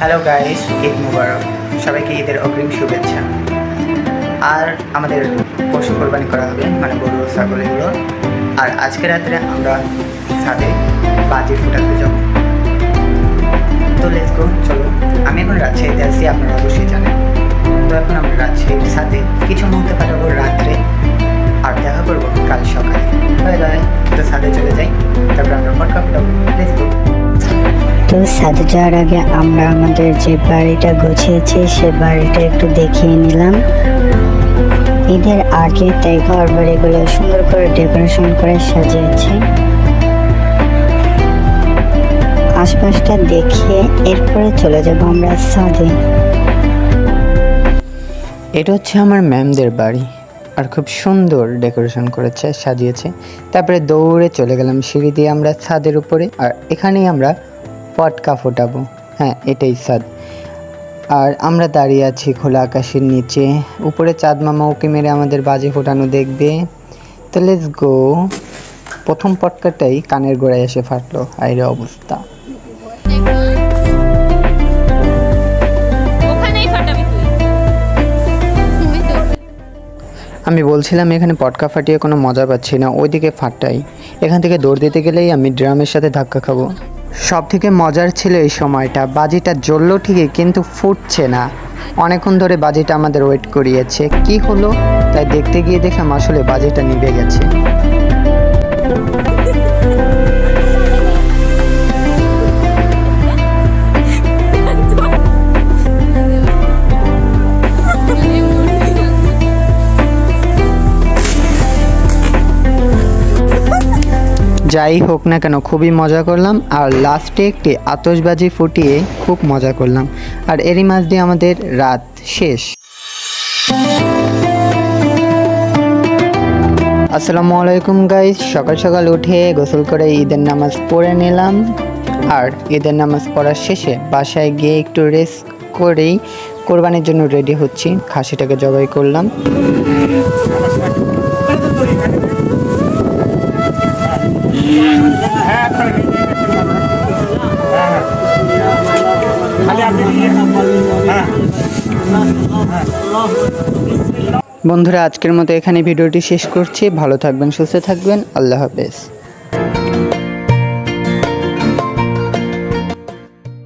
Hello guys Eid মুবারক। সবাইকে ঈদের অগ্রিম শুভেচ্ছা। আর আমাদের পশু কোরবানি করা হবে মানে গরু ছাগল এগুলো আর আজকে রাত্রে আমরা ছাদে বাজি ফুটাতে যাব। তো লেটস গো চলো। আমি এখন রাজশাহীতে আছি, আপনারা অবশ্যই জানেন। তো এখন আমরা রাজশাহীর সাথে কিছু মুহূর্তে কাটাবো রাত্রে। আর দেখা করব কাল সকালে। বাই বাই তো ছাদে চলে যাই। সাথে যাওয়ার আগে আমরা আমাদের যে বাড়িটা গুছিয়েছি, সে বাড়িটা একটু দেখিয়ে নিলাম। ঈদের আগে তাই ঘর বাড়িগুলো সুন্দর করে ডেকোরেশন করে সাজিয়েছি। আশপাশটা দেখিয়ে এরপরে চলে যাব আমরা সাদে। এটা হচ্ছে আমার ম্যামদের বাড়ি, আর খুব সুন্দর ডেকোরেশন করেছে, সাজিয়েছে। তারপরে দৌড়ে চলে গেলাম সিঁড়ি দিয়ে আমরা ছাদের উপরে, আর এখানেই আমরা পটকা ফোটাবো। হ্যাঁ এটাই ছাদ আর আমরা দাঁড়িয়ে আছি খোলা আকাশের নিচে। উপরে চাঁদ মামা ওকে মেরে আমাদের বাজে ফোটানো দেখবে। তো লেটস গো প্রথম পটকাটাই কানের গোড়ায় এসে ফাটলো। আইরে অবস্থা। আমি বলছিলাম এখানে পটকা ফাটিয়ে কোনো মজা পাচ্ছি না ওইদিকে ফাটাই এখান থেকে দৌড় দিতে গেলেই আমি ড্রামের সাথে ধাক্কা খাব। সব থেকে মজার ছিল এই সময়টা। বাজিটা জ্বললো ঠিকই, কিন্তু ফুটছে না। অনেকক্ষণ ধরে বাজিটা আমাদের ওয়েট করিয়েছে। কি হলো? তাই দেখতে গিয়ে দেখলাম আসলে বাজিটা নিভে গেছে। যাই হোক না কেন, খুবই মজা করলাম আর লাস্টে একটি আতশবাজি ফুটিয়ে খুব মজা করলাম। আর এরই মাঝ দিয়ে আমাদের রাত শেষ। আসসালামু আলাইকুম গাইস সকাল সকাল উঠে গোসল করে ঈদের নামাজ পড়ে নিলাম। আর ঈদের নামাজ পড়ার শেষে বাসায় গিয়ে একটু রেস্ট করেই কোরবানির জন্য রেডি হচ্ছি, খাসিটাকে জবাই করলাম। বন্ধুরা আজকের মতো এখানে ভিডিওটি শেষ করছি। ভালো থাকবেন সুস্থ থাকবেন। আল্লাহ হাফেজ।